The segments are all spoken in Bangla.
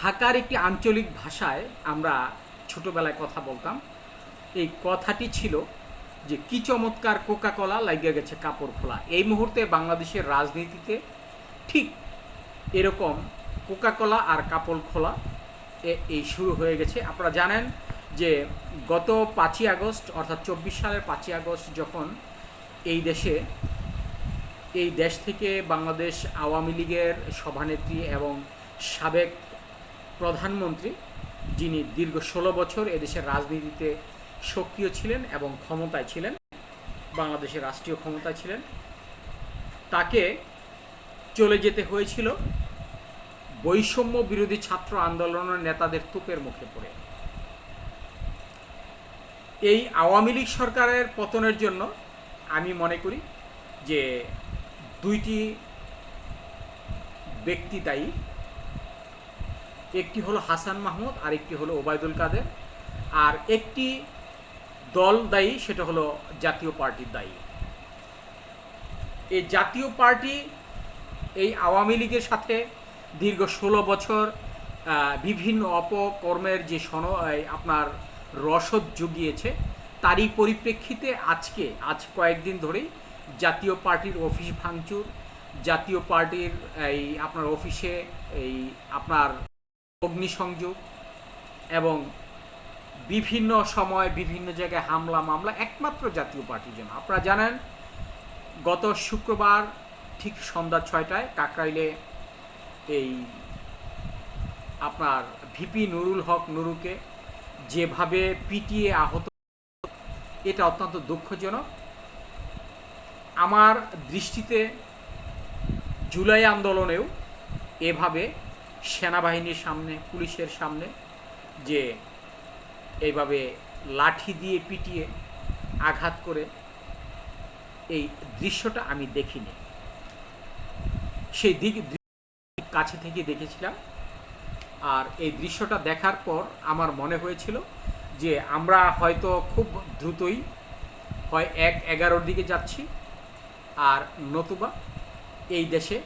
ঢাকার একটি আঞ্চলিক ভাষায় আমরা ছোটবেলায় কথা বলতাম। এই কথাটি ছিল যে, কি চমৎকার কোকা কোলা লাগিয়ে গেছে কাপড় খোলা। এই মুহূর্তে বাংলাদেশের রাজনীতিতে ঠিক এরকম কোকা কোলা আর কাপড় খোলা এই শুরু হয়ে গেছে। আপনারা জানেন যে, গত পাঁচই আগস্ট, অর্থাৎ চব্বিশ সালের পাঁচই আগস্ট যখন এই দেশে, এই দেশ থেকে বাংলাদেশ আওয়ামী লীগের সভানেত্রী এবং সাবেক প্রধানমন্ত্রী, যিনি দীর্ঘ ষোলো বছর এদেশের রাজনীতিতে সক্রিয় ছিলেন এবং ক্ষমতায় ছিলেন, বাংলাদেশের রাষ্ট্রীয় ক্ষমতায় ছিলেন, তাকে চলে যেতে হয়েছিল বৈষম্য বিরোধী ছাত্র আন্দোলনের নেতাদের তুপের মুখে পড়ে। এই আওয়ামী লীগ সরকারের পতনের জন্য আমি মনে করি যে দুইটি ব্যক্তি দায়ী। একটি হলো হাসান মাহমুদ, আর একটি হলো ওবায়দুল কাদের। আর একটি দল দায়ী, সেটা হলো জাতীয় পার্টির দায়ী। এই জাতীয় পার্টি এই আওয়ামী লীগের সাথে দীর্ঘ ষোলো বছর বিভিন্ন অপকর্মের যে সন আপনার রসদ জুগিয়েছে, তারই পরিপ্রেক্ষিতে আজকে, আজ কয়েকদিন ধরেই জাতীয় পার্টির অফিস ভাঙচুর, জাতীয় পার্টির এই আপনার অফিসে এই আপনার অগ্নিসংযোগ এবং বিভিন্ন সময় বিভিন্ন জায়গায় হামলা, মামলা, একমাত্র জাতীয় পার্টির জন্য। আপনারা জানেন, গত শুক্রবার ঠিক সন্ধ্যা ছয়টায় কাকরাইলে এই আপনার ভিপি নুরুল হক নুরুকে যেভাবে পিটিয়ে আহত, এটা অত্যন্ত দুঃখজনক। আমার দৃষ্টিতে জুলাই আন্দোলনেও এভাবে সেনাবাহিনীর সামনে, পুলিশের সামনে, যে এইভাবে লাঠি দিয়ে পিটিয়ে আঘাত করে এই দৃশ্যটা আমি দেখিনি। সেই দিক কাছে থেকে দেখেছিলাম। আর এই দৃশ্যটা দেখার পর আমার মনে হয়েছিল যে আমরা হয়তো খুব দ্রুতই হয় এক এগারোর দিকে যাচ্ছি। আর নতুবা এই দেশে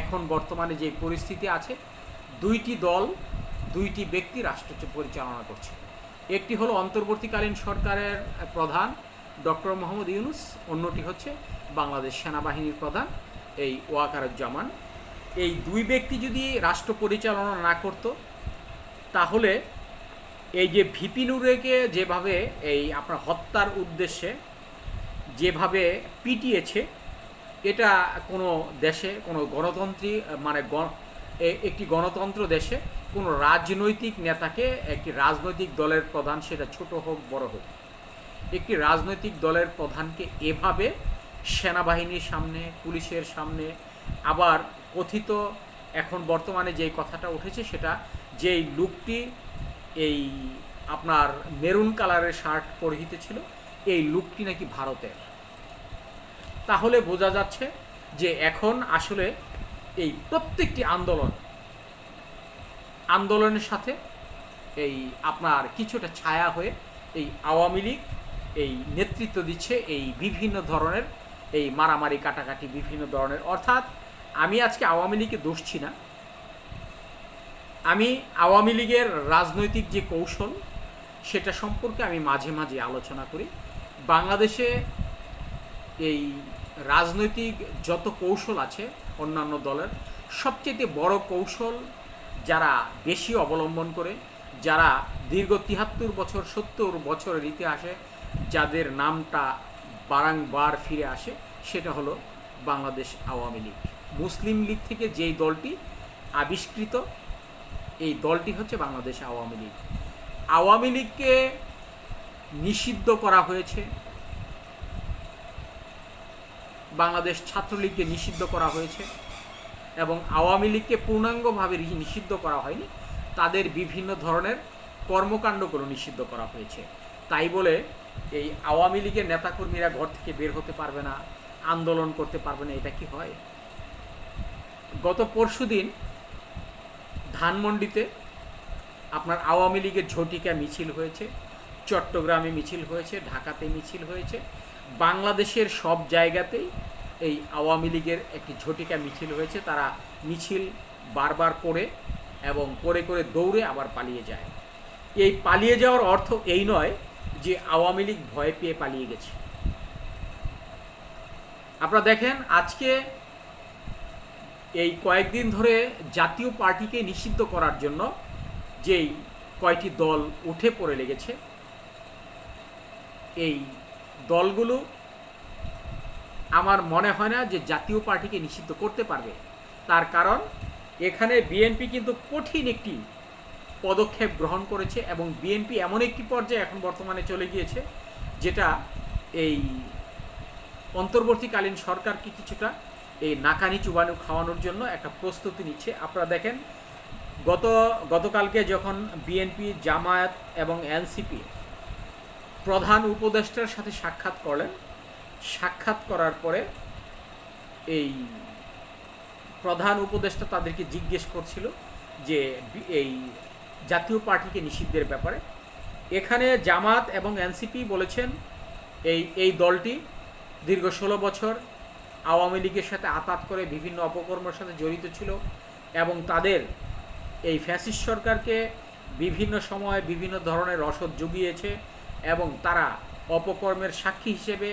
এখন বর্তমানে যে পরিস্থিতি আছে, দুইটি দল, দুইটি ব্যক্তি রাষ্ট্র পরিচালনা করছে। একটি হলো অন্তর্বর্তীকালীন সরকারের প্রধান, ডক্টর মোহাম্মদ ইউনুস, অন্যটি হচ্ছে বাংলাদেশ সেনাবাহিনীর প্রধান, এই ওয়াকারুজ্জামান। এই দুই ব্যক্তি যদি রাষ্ট্র পরিচালনা না করত, তাহলে এই যে ভিপি নুরেকে যেভাবে এই আপনার হত্যার উদ্দেশ্যে যেভাবে পিটিয়েছে এটা কোনো দেশে, কোনো গণতন্ত্রী মানে একটি গণতন্ত্র দেশে কোনো রাজনৈতিক নেতাকে একটি রাজনৈতিক দলের প্রধান, সেটা ছোট হোক, বড় হোক, একটি রাজনৈতিক দলের প্রধানকে এভাবে সেনাবাহিনীর সামনে, পুলিশের সামনে আবার কথিত এখন বর্তমানে যেই কথাটা উঠেছে, সেটা যেই লুকটি এই আপনার মেরুন কালারের শার্ট পরিহিত ছিল, এই লুকটি নাকি ভারতের। তাহলে বোঝা যাচ্ছে যে এখন আসলে এই প্রত্যেকটি আন্দোলন, আন্দোলনের সাথে এই আপনার কিছুটা ছায়া হয়ে এই আওয়ামী লীগ এই নেতৃত্ব দিচ্ছে এই বিভিন্ন ধরনের এই মারামারি কাটাকাটি বিভিন্ন ধরনের। অর্থাৎ আমি আজকে আওয়ামী লীগকে দোষছি না। আমি আওয়ামী লীগের রাজনৈতিক যে কৌশল, সেটা সম্পর্কে আমি মাঝে মাঝে আলোচনা করি। বাংলাদেশে এই রাজনৈতিক যত কৌশল আছে অন্যান্য দলের সবচেয়ে বড় কৌশল যারা বেশি অবলম্বন করে, যারা দীর্ঘ তিহাত্তর বছর, সত্তর বছরের ইতিহাসে যাদের নামটা বারংবার ফিরে আসে, সেটা হলো বাংলাদেশ আওয়ামী লীগ। মুসলিম লীগ থেকে যেই দলটি আবিষ্কৃত, এই দলটি হচ্ছে বাংলাদেশ আওয়ামী লীগ। আওয়ামী লীগকে নিষিদ্ধ করা হয়েছে বাংলাদেশ ছাত্রলীগকে নিষিদ্ধ করা হয়েছে এবং আওয়ামী লীগকে পূর্ণাঙ্গভাবে নিষিদ্ধ করা হয়নি। তাদের বিভিন্ন ধরনের কর্মকাণ্ডগুলো নিষিদ্ধ করা হয়েছে। তাই বলে এই আওয়ামী লীগের নেতাকর্মীরা ঘর থেকে বের হতে পারবে না, আন্দোলন করতে পারবে না, এটা কি হয়? গত পরশুদিন ধানমন্ডিতে আপনার আওয়ামী লীগের ঝটিকা মিছিল হয়েছে, চট্টগ্রামে মিছিল হয়েছে, ঢাকাতে মিছিল হয়েছে। বাংলাদেশের সব জায়গাতেই এই আওয়ামী লীগের একটি ঝটিকা মিছিল হয়েছে। তারা মিছিল বারবার করে এবং করে করে দৌড়ে আবার পালিয়ে যায়। এই পালিয়ে যাওয়ার অর্থ এই নয় যে আওয়ামী লীগ ভয় পেয়ে পালিয়ে গেছে। আপনারা দেখেন, আজকে এই কয়েকদিন ধরে জাতীয় পার্টিকে নিষিদ্ধ করার জন্য যেই কয়টি দল উঠে পড়ে লেগেছে, এই দলগুলো আমার মনে হয় না যে জাতীয় পার্টিকে নিষিদ্ধ করতে পারবে। তার কারণ, এখানে বিএনপি কিন্তু কঠিন একটি পদক্ষেপ গ্রহণ করেছে এবং বিএনপি এমন একটি পর্যায়ে এখন বর্তমানে চলে গিয়েছে, যেটা এই অন্তর্বর্তীকালীন সরকারকে কিছুটা এই নাকানি চুবানু খাওয়ানোর জন্য একটা প্রস্তুতি নিচ্ছে। আপনারা দেখেন, গত, গতকালকে যখন বিএনপি, জামায়াত এবং এনসিপি প্রধান উপদেষ্টার সাথে সাক্ষাৎ করলেন। সাক্ষাৎ করার পরে এই প্রধান উপদেষ্টা তাদেরকে জিজ্ঞেস করছিল যে এই জাতীয় পার্টিকে নিষিদ্ধের ব্যাপারে। এখানে জামাত এবং এনসিপি বলেছেন এই এই দলটি দীর্ঘ ষোলো বছর আওয়ামী লীগের সাথে আতাত করে বিভিন্ন অপকর্মের সাথে জড়িত ছিল এবং তাদের এই ফ্যাসিস্ট সরকারকে বিভিন্ন সময়ে বিভিন্ন ধরনের রসদ জুগিয়েছে। এবং তারা অপকর্মের সাক্ষী হিসেবে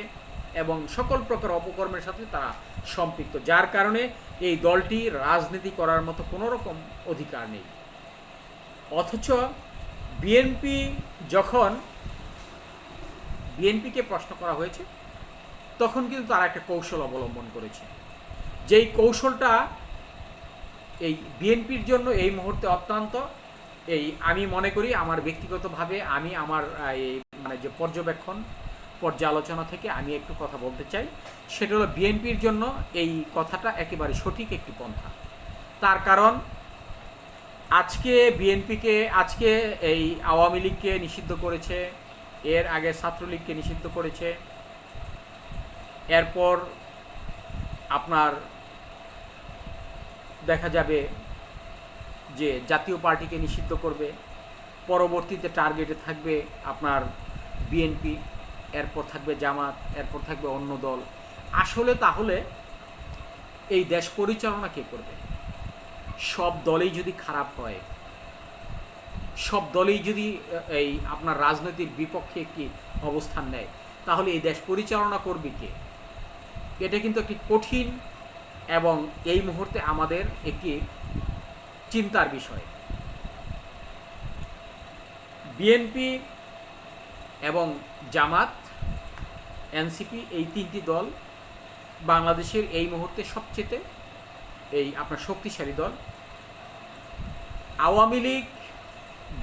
এবং সকল প্রকার অপকর্মের সাথে তারা সম্পৃক্ত, যার কারণে এই দলটি রাজনীতি করার মতো কোনো রকম অধিকার নেই। অথচ বিএনপি যখন বিএনপিকে প্রশ্ন করা হয়েছে, তখন কিন্তু তারা একটা কৌশল অবলম্বন করেছে। যেই কৌশলটা এই বিএনপির জন্য এই মুহূর্তে অত্যন্ত, এই আমি মনে করি আমার ব্যক্তিগতভাবে, আমি আমার এই মানে যে পর্যবেক্ষণ, পর্যালোচনা থেকে আমি একটু কথা বলতে চাই। সেটা হলো বিএনপির জন্য এই কথাটা একেবারে সঠিক একটি পন্থা। তার কারণ, আজকে বিএনপিকে, আজকে এই আওয়ামী লীগকে নিষিদ্ধ করেছে, এর আগে ছাত্রলীগকে নিষিদ্ধ করেছে। এরপর আপনার দেখা যাবে যে জাতীয় পার্টিকে নিষিদ্ধ করবে, পরবর্তীতে টার্গেটে থাকবে আপনার বিএনপি, এরপর থাকবে জামাত, এরপর থাকবে অন্য দল। আসলে তাহলে এই দেশ পরিচালনা কে করবে? সব দলেই যদি খারাপ হয়, সব দলেই যদি এই আপনার রাজনৈতিক বিপক্ষে একটি অবস্থান নেয়, তাহলে এই দেশ পরিচালনা করবে কে? এটা কিন্তু একটি কঠিন এবং এই মুহূর্তে আমাদের একটি চিন্তার বিষয়। বিএনপি এবং জামাত, এনসিপি এই তিনটি দল বাংলাদেশের এই মুহূর্তে সবচেয়ে এই আপনার শক্তিশালী দল। আওয়ামী লীগ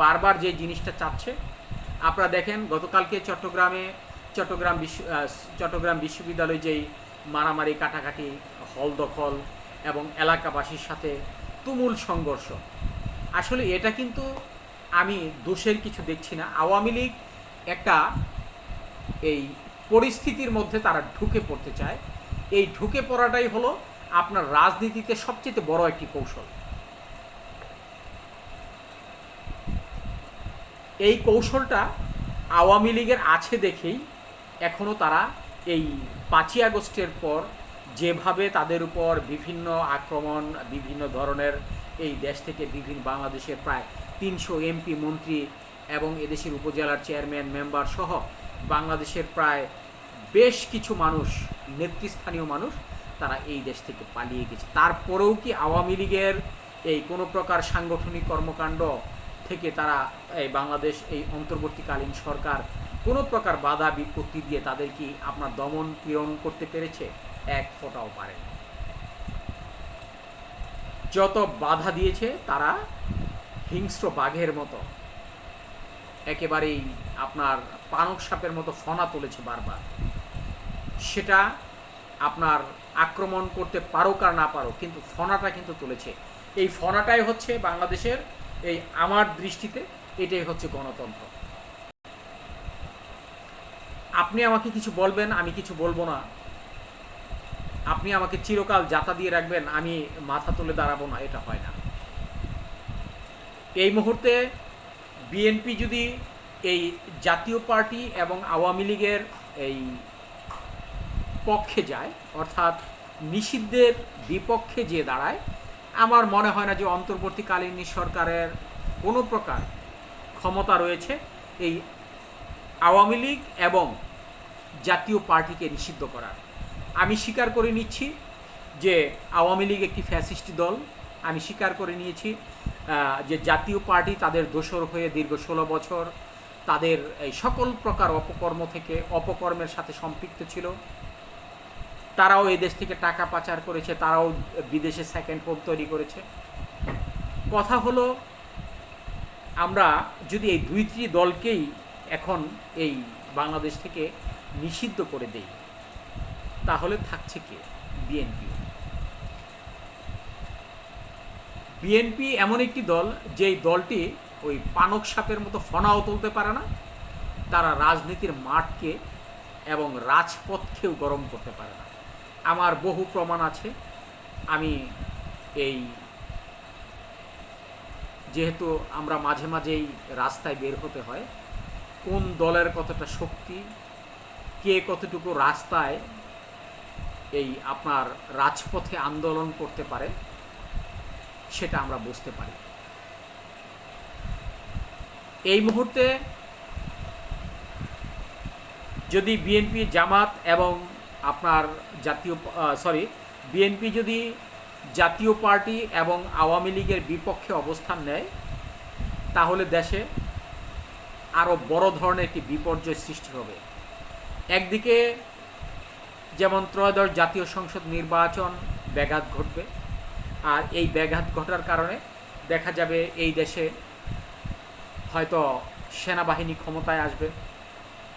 বারবার যে জিনিসটা চাচ্ছে, আপনারা দেখেন গতকালকে চট্টগ্রামে, চট্টগ্রাম বিশ্ব চট্টগ্রাম বিশ্ববিদ্যালয়ে যেই মারামারি, কাটাকাটি, হল দখল এবং এলাকাবাসীর সাথে তুমুল সংঘর্ষ। আসলে এটা কিন্তু আমি দোষের কিছু দেখছি না। আওয়ামী লীগ একটা এই পরিস্থিতির মধ্যে তারা ঢুকে পড়তে চায়। এই ঢুকে পড়াটাই হলো আপনার রাজনীতিতে সবচেয়ে বড় একটি কৌশল। এই কৌশলটা আওয়ামী লীগের আছে দেখেই এখনও তারা এই পাঁচই আগস্টের পর যেভাবে তাদের উপর বিভিন্ন আক্রমণ, বিভিন্ন ধরনের এই দেশ থেকে বিভিন্ন বাংলাদেশের প্রায় তিনশো এমপি মন্ত্রী এবং এদেশের উপজেলার চেয়ারম্যান, মেম্বার সহ বাংলাদেশের প্রায় বেশ কিছু মানুষ, নেতৃস্থানীয় মানুষ তারা এই দেশ থেকে পালিয়ে গেছে। তারপরেও কি আওয়ামী লীগের এই কোনো প্রকার সাংগঠনিক কর্মকাণ্ড থেকে তারা এই বাংলাদেশ, এই অন্তর্বর্তীকালীন সরকার কোনো প্রকার বাধা বিপত্তি দিয়ে তাদের কি আপনার দমন পীড়ন করতে পেরেছে? এক ফোঁটাও পারে যত বাধা দিয়েছে তারা হিংস্র বাঘের মতো একেবারেই আপনার পানক সাপের মতো ফনা তুলেছে বারবার। সেটা আপনার আক্রমণ করতে পারো আর না পারো কিন্তু ফনাটা কিন্তু তুলেছে। এই ফনাটাই হচ্ছে বাংলাদেশের এই আমার দৃষ্টিতে এটাই হচ্ছে গণতন্ত্র। আপনি আমাকে কিছু বলবেন, আমি কিছু বলব না। আপনি আমাকে চিরকাল জাতা দিয়ে রাখবেন, আমি মাথা তুলে দাঁড়াবো না, এটা হয় না। এই মুহূর্তে বিএনপি যদি এই জাতীয় পার্টি এবং আওয়ামী লীগের এই পক্ষে যায়, অর্থাৎ নিষিদ্ধের বিপক্ষে যে দাঁড়ায়, আমার মনে হয় না যে অন্তর্বর্তীকালীন সরকারের কোনো প্রকার ক্ষমতা রয়েছে এই আওয়ামী লীগ এবং জাতীয় পার্টিকে নিষিদ্ধ করার। আমি স্বীকার করে নিচ্ছি যে আওয়ামী লীগ একটি ফ্যাসিস্ট দল, আমি স্বীকার করে নিয়েছি যে জাতীয় পার্টি তাদের দোসর হয়ে দীর্ঘ ষোলো বছর তাদের এই সকল প্রকার অপকর্ম থেকে অপকর্মের সাথে সম্পৃক্ত ছিল। তারাও এই দেশ থেকে টাকা পাচার করেছে, তারাও বিদেশে সেকেন্ড হোম তৈরি করেছে। কথা হলো, আমরা যদি এই দুইটি দলকেই এখন এই বাংলাদেশ থেকে নিষিদ্ধ করে দেই, তাহলে থাকছে কে? বিএনপি। বিএনপি এমন একটি দল, যেই দলটি ওই পানক সাপের মতো ফনাও তুলতে পারে না, তারা রাজনীতির মাঠকে এবং রাজপথকেও গরম করতে পারে না। আমার বহু প্রমাণ আছে। আমি এই যেহেতু আমরা মাঝে মাঝেই রাস্তায় বের হতে হয়, কোন দলের কতটা শক্তি, কে কতটুকু রাস্তায় এই আপনার রাজপথে আন্দোলন করতে পারে সেটা আমরা বুঝতে পারি। এই মুহূর্তে যদি বিএনপি জামাত এবং আপনার জাতীয় সরি বিএনপি যদি জাতীয় পার্টি এবং আওয়ামী লীগের বিপক্ষে অবস্থান নেয়, তাহলে দেশে আরও বড় ধরনের একটি বিপর্যয় সৃষ্টি হবে। একদিকে যেমন ত্রয়োদশ জাতীয় সংসদ নির্বাচন ব্যাঘাত ঘটবে আর এই ব্যাঘাত ঘটার কারণে দেখা যাবে এই দেশে হয়তো সেনাবাহিনী ক্ষমতায় আসবে,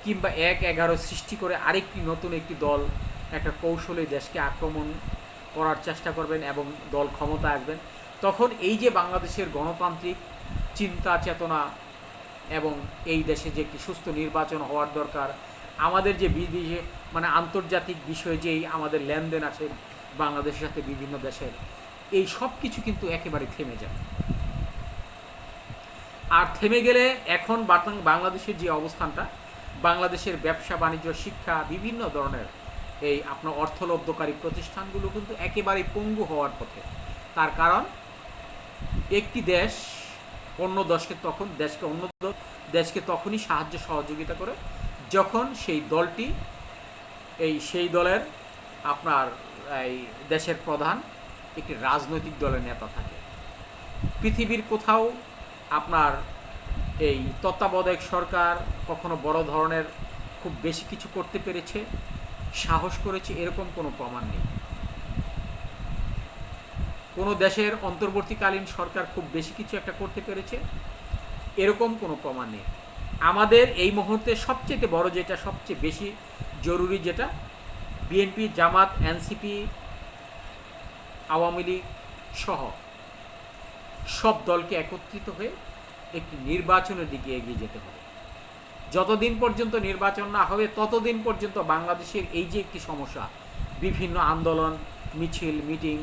কিংবা এক এগারো সৃষ্টি করে আরেকটি নতুন একটি দল একটা কৌশলে দেশকে আক্রমণ করার চেষ্টা করবেন এবং দল ক্ষমতায় আসবেন। তখন এই যে বাংলাদেশের গণতান্ত্রিক চিন্তা, চেতনা এবং এই দেশে যে একটি সুস্থ নির্বাচন হওয়ার দরকার, আমাদের যে বিদেশে মানে আন্তর্জাতিক বিষয়ে যেই আমাদের লেনদেন আছে, বাংলাদেশের সাথে বিভিন্ন দেশের এই সব কিছু কিন্তু একেবারে থেমে যায়। আর থেমে গেলে এখন বাতাং- বাংলাদেশের যে অবস্থানটা, বাংলাদেশের ব্যবসা, বাণিজ্য, শিক্ষা, বিভিন্ন ধরনের এই আপনার অর্থলব্ধকারী প্রতিষ্ঠানগুলো কিন্তু একেবারে পঙ্গু হওয়ার পথে। তার কারণ, একটি দেশ অন্য দেশকে তখন দেশকে অন্য দেশকে তখনই সাহায্য সহযোগিতা করে। যখন সেই দলটি, এই সেই দলের আপনার এই দেশের প্রধান একটি রাজনৈতিক দলের নেতা থাকে। পৃথিবীর কোথাও আপনার এই তত্ত্বাবধায়ক সরকার কখনো বড় ধরনের খুব বেশি কিছু করতে পেরেছে, সাহস করেছে, এরকম কোনো প্রমাণ নেই। কোনো দেশের অন্তর্বর্তীকালীন সরকার খুব বেশি কিছু একটা করতে পেরেছে, এরকম কোনো প্রমাণ নেই। আমাদের এই মুহূর্তে সবচেয়ে বড় যেটা, সবচেয়ে বেশি জরুরি যেটা, বিএনপি, জামাত, এনসিপি আওয়ামী লীগ সহ সব দলকে একত্রিত হয়ে একটি নির্বাচনের দিকে এগিয়ে যেতে হবে। যতদিন পর্যন্ত নির্বাচন না হবে, ততদিন পর্যন্ত বাংলাদেশের এই যে একটি সমস্যা, বিভিন্ন আন্দোলন, মিছিল, মিটিং,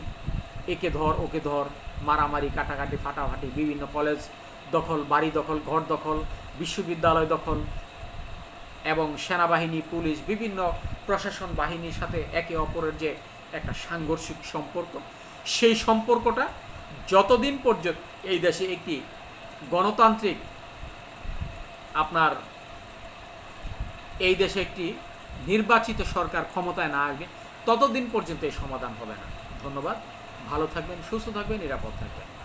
একে ধর, ওকে ধর, মারামারি, কাটাকাটি, ফাটাফাটি, বিভিন্ন কলেজ দখল, বাড়ি দখল, ঘর দখল, বিশ্ববিদ্যালয় দখল এবং সেনাবাহিনী, পুলিশ, বিভিন্ন প্রশাসন বাহিনীর সাথে একে অপরের যে একটা সাংঘর্ষিক সম্পর্ক। সেই সম্পর্কটা যতদিন পর্যন্ত এই দেশে একটি গণতান্ত্রিক আপনার এই দেশে একটি নির্বাচিত সরকার ক্ষমতায় না আসবে, ততদিন পর্যন্ত এই সমাধান হবে না। ধন্যবাদ। ভালো থাকবেন, সুস্থ থাকবেন, নিরাপদ থাকবেন।